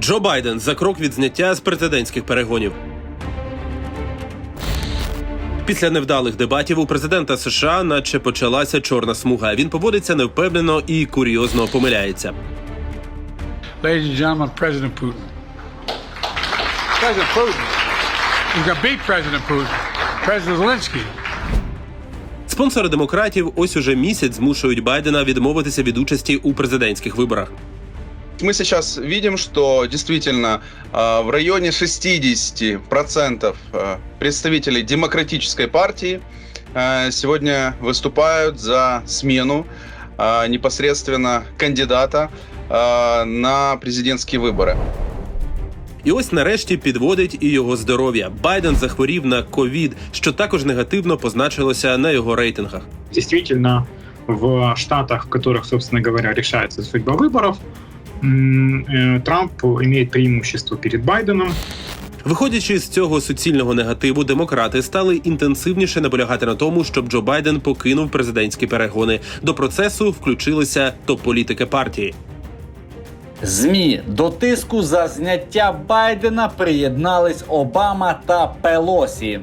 Джо Байден за крок від зняття з президентських перегонів. Після невдалих дебатів у президента США, наче почалася чорна смуга. Він поводиться невпевнено і курйозно помиляється. Putin. We've got big President Putin. President Zelensky. Спонсори демократів ось уже місяць змушують Байдена відмовитися від участі у президентських виборах Мы сейчас видим, что действительно э, в районе 60% э, представителей демократической партии э, сегодня выступают за смену э, непосредственно кандидата э, на президентские выборы. І ось нарешті підводить і його здоров'я. Байден захворів на ковід, що також негативно позначилося на його рейтингах. действительно в штатах, в которых, собственно говоря, решается судьба выборов, м, э, Трамп имеет преимущество перед Байденом. Виходячи з цього суцільного негативу, демократи стали інтенсивніше наполягати на тому, щоб Джо Байден покинув президентські перегони. До процесу включилися топ-політики партії. ЗМІ до тиску за зняття Байдена приєднались Обама та Пелосі.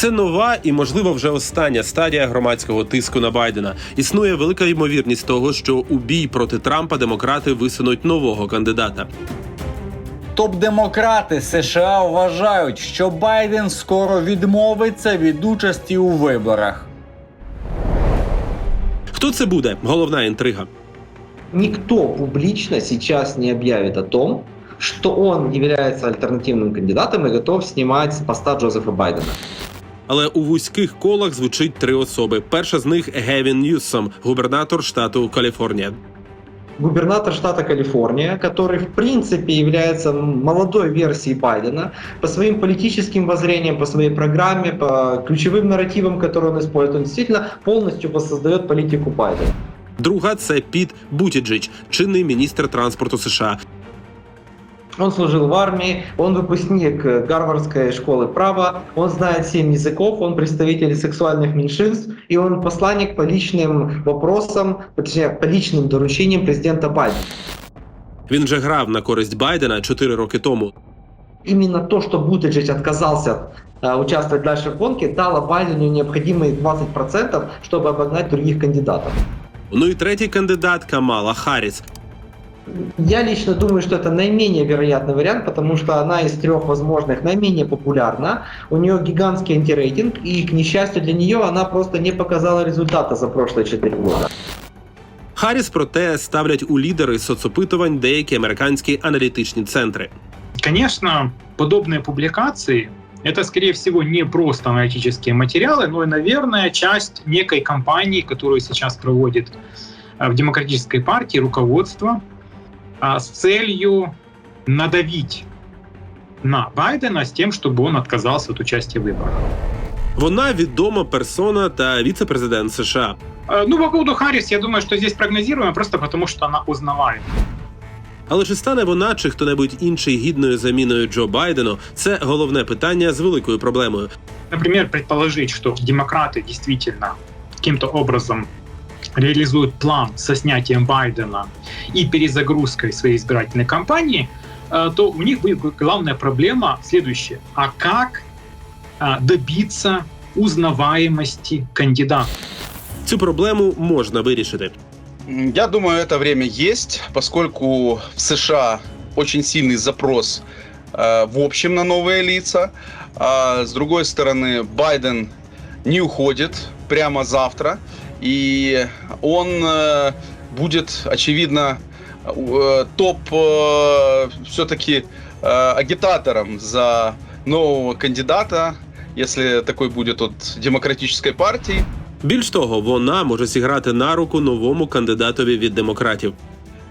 Це нова і, можливо, вже остання стадія громадського тиску на Байдена. Існує велика ймовірність того, що у бій проти Трампа демократи висунуть нового кандидата. Топ-демократи США вважають, що Байден скоро відмовиться від участі у виборах. Хто це буде? Головна інтрига. никто публично сейчас не объявит о том, что он является альтернативным кандидатом и готов снимать с поста Джозефа Байдена Але у вузьких колах звучить три особи. Перша з них Гевін Ньюсом, губернатор штату Каліфорнія. Губернатор штата Калифорния, который в принципе является молодой версией Байдена по своим политическим воззрениям, по своей программе, по ключевым нарративам, которые он использует, он действительно полностью воссоздает политику Байдена. Друга це Піт Бутіджич, чинний міністр транспорту США. Он служил в армии, он выпускник Гарвардской школы права, он знает семь языков, он представитель сексуальных меньшинств, и он посланник по личным вопросам, точнее, по личным доручениям президента Байдена. Він же грав на користь Байдена 4 роки тому. Именно то, что Бутиджич отказался э, участвовать дальше в гонке, дало Байдену необходимые 20%, чтобы обогнать других кандидатов. Ну і третій кандидат Камала Харріс. Я лично думаю, что это наименее вероятный вариант, потому что она из трех возможных наименее популярна. У нее гигантский антирейтинг, и, к несчастью для нее, она просто не показала результата за прошлые 4 года. Харріс, проте, ставлять у лідери соцопитувань деякі американські аналітичні центри. Конечно, подобные публикации это, скорее всего, не просто аналитические материалы, но и, наверное, часть некой кампании, которую сейчас проводит э, в Демократической партии руководство а, с целью надавить на Байдена с тем, чтобы он отказался от участия в выборах. Вона відома персона та віце-президент США. Э, Ну, по поводу Харрис, я думаю, что здесь прогнозируемо просто потому, что она узнаваема. Але чи стане вона чи хто-небудь інший гідною заміною Джо Байдену? Це головне питання з великою проблемою. Например, предположить, что демократы действительно каким-то образом реализуют план со снятием Байдена и перезагрузкой своей избирательной кампании, э, то у них будет главная проблема следующая. А как э, добиться узнаваемости кандидата? Цю проблему можна вирішити. Я думаю, это время есть, поскольку в США очень сильный запрос э, в общем на новые лица. А с другой стороны, Байден не уходит прямо завтра, и он э, будет, очевидно, э, топ все-таки агитатором за нового кандидата, если такой будет от демократической партии. Більш того, вона може зіграти на руку новому кандидатові від демократів.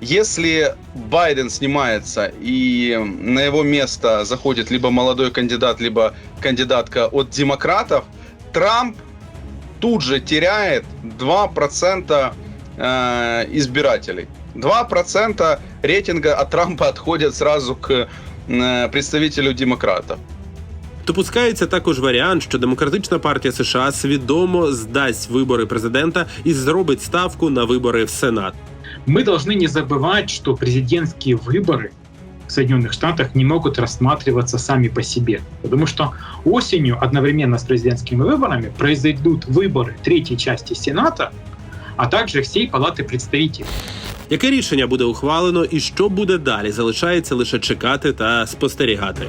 Если Байден снимается и на его место заходит либо молодой кандидат, либо кандидатка от демократов, Трамп тут же теряет 2% э, избирателей. 2% рейтинга от Трампа отходят сразу к э, представителю демократов. Допускається також варіант, що демократична партія США свідомо здасть вибори президента і зробить ставку на вибори в Сенат. Мы должны не забывать, что президентские выборы в Соединенных Штатах не могут рассматриваться сами по себе. Потому что осенью одновременно с президентскими выборами произойдут выборы третьей части Сената, а також всей палати представників. Яке рішення буде ухвалено і що буде далі, залишається лише чекати та спостерігати.